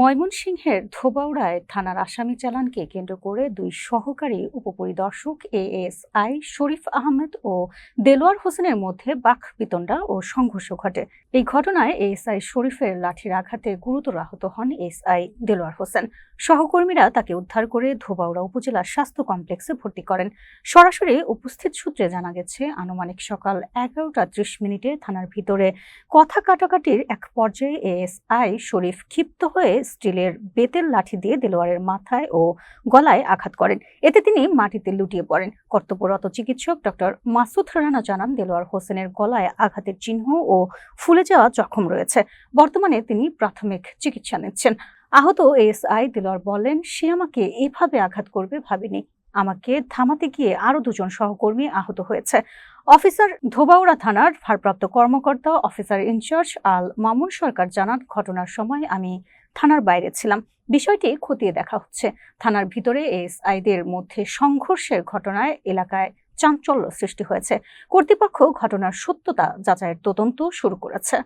ময়মনসিংহের ধোবাউড়ায় থানার আসামি চালানকে কেন্দ্র করে দুই সহকারী উপপরিদর্শক এএসআই শরীফ আহমেদ ও দেলোয়ার হোসেনের মধ্যে বাক বিতণ্ডা ও সংঘর্ষ ঘটে। এই ঘটনায় এস আই শরীফের লাঠির আঘাতে গুরুতর আহত হন এস আই দেলোয়ার হোসেন। সহকর্মীরা তাকে উদ্ধার করে ধোবাউড়া উপজেলা স্বাস্থ্য কমপ্লেক্সে ভর্তি করেন। সরাসরি উপস্থিত সূত্রে জানা গেছে, আনুমানিক সকাল এগারোটা ত্রিশ মিনিটে থানার ভিতরে কথা কাটাকাটির এক পর্যায়ে এএসআই শরীফ ক্ষিপ্ত হয়ে স্টিলের বেতের লাঠি দিয়ে দেলোয়ারের মাথায় ও গলায় আঘাত করেন। এতে তিনি মাটিতে লুটিয়ে পড়েন। কর্তব্যরত চিকিৎসক ডক্টর মাসুদ রানা জানান, দেলোয়ার হোসেনের গলায় আঘাতের চিহ্ন ও ফুলে যাওয়া জখম রয়েছে। বর্তমানে তিনি প্রাথমিক চিকিৎসা নিচ্ছেন। আহত এএসআই দেলোয়ার বলেন, সে আমাকে এভাবে আঘাত করবে ভাবিনি। আমাকে থামাতে গিয়ে আরও দুজন সহকর্মী আহত হয়েছে। অফিসার ধোবাউড়া থানার ভারপ্রাপ্ত কর্মকর্তা, officer in charge Al Mamun Sarkar জানান, ঘটনার সময় আমি থানার বাইরে ছিলাম। বিষয়টি খতিয়ে দেখা হচ্ছে। থানার ভিতরে এএসআইদের মধ্যে সংঘর্ষের ঘটনায় এলাকায় চাঞ্চল্য সৃষ্টি হয়েছে। কর্তৃপক্ষ ঘটনার সত্যতা যাচাইয়ের তদন্ত শুরু করেছে।